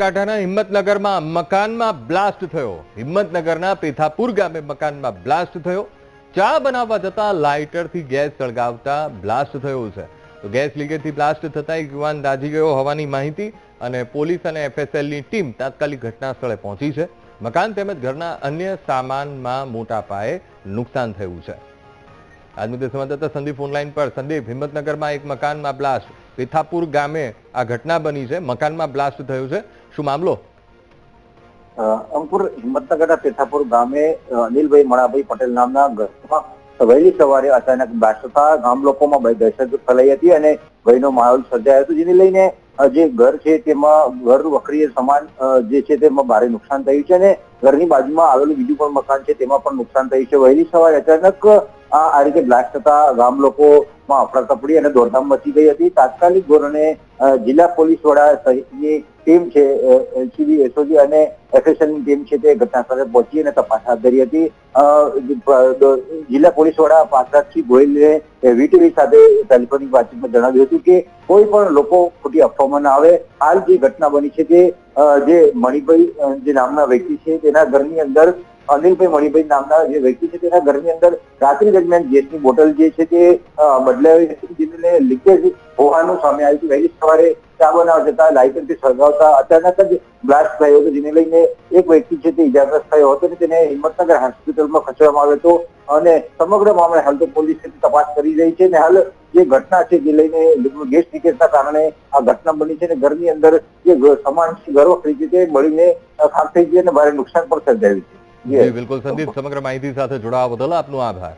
કાંઠાના હિંમતનગરમાં મકાનમાં બ્લાસ્ટ થયો. હિંમતનગરના પેથાપુર ગામે મકાનમાં બ્લાસ્ટ થયો. ચા બનાવવા જતા લાઇટરથી ગેસ સળગાવતા બ્લાસ્ટ થયો છે. તો ગેસ લીકેજથી બ્લાસ્ટ થતા એક યુવાન દાઝી ગયો હોવાની માહિતી અને પોલીસ અને એફએસએલની ટીમ તાત્કાલિક ઘટના સ્થળે પહોંચી છે. મકાન તેમજ ઘરના અન્ય સામાનમાં મોટા પાયે નુકસાન થયું છે. આજ મુદ્દે સંવાદદાતા સંદીપ ઓનલાઈન પર. સંદીપ, હિંમતનગરમાં એક મકાનમાં બ્લાસ્ટ પેથાપુર ગામે આ ઘટના બની છે, મકાનમાં બ્લાસ્ટ થયો છે. શું મામલો? અંકુર હિંમતનગરના તીથાપુર ગામે અનિલભાઈ મણાભાઈ પટેલ નામના ઘરમાં વહેલી સવારે અચાનક બ્લાસ્ટ થતા ગામ લોકોમાં દહેશત ફેલાઈ હતી અને ભયનો માહોલ સર્જાયો હતો, જેને લઈને જે ઘર છે તેમાં ઘર વખરીય સમાન જે છે તેમાં ભારે નુકસાન થયું છે અને ઘરની બાજુમાં આવેલું બીજું પણ મકાન છે તેમાં પણ નુકસાન થયું છે. વહેલી સવારે અચાનક આ રીતે બ્લાસ્ટ થતા ગામ લોકોમાં અફડાતફડી અને દોડધામ મચી ગઈ હતી. તાત્કાલિક ધોરણે જિલ્લા પોલીસ વડા સહિતની ટીમ છે એલસીબી, એસઓજી અને એફએસએલની ટીમ છે તે ઘટના સ્થળે પહોંચી અને તપાસ હાથ ધરી હતી. જિલ્લા પોલીસ વડા પાસરાજસિંહ ગોયલે વીટીવી સાથે ટેલિફોનિક વાતચીતમાં જણાવ્યું હતું કે કોઈ પણ લોકો ખોટી અફવામાં ના આવે. હાલ જે ઘટના બની છે તે જે મણિભાઈ જે નામના વ્યક્તિ છે તેના ઘરની અંદર, અનિલભાઈ મણિભાઈ નામના જે વ્યક્તિ છે તેના ઘરની અંદર રાત્રિ દરમિયાન ગેસની બોટલ જે છે તે અ, બદલાવી લીકેજ હોવાનું સામે આવ્યું હતું વહેલી સવારે ચા બનાવવા જતા લાઇટરથી સળગાવતા અચાનક જ બ્લાસ્ટ થયો હતો જેને લઈને એક વ્યક્તિ છે તે ઇજાગ્રસ્ત થયો હતો અને તેને હિંમતનગર હોસ્પિટલમાં ખસેડવામાં આવ્યો હતો અને સમગ્ર મામલે હાલ તો પોલીસ તપાસ કરી રહી છે અને હાલ જે ઘટના છે જે લઈને ગેસ લીકેજના કારણે આ ઘટના બની છે અને ઘરની અંદર જે સમાન ઘર વખરી તે બળીને અ, થઈ ગઈ અને ભારે નુકસાન પણ સર્જાયું છે. બિલકુલ સંદીપ સમગ્ર માહિતી સાથે જોડાવા બદલ આપનો આભાર.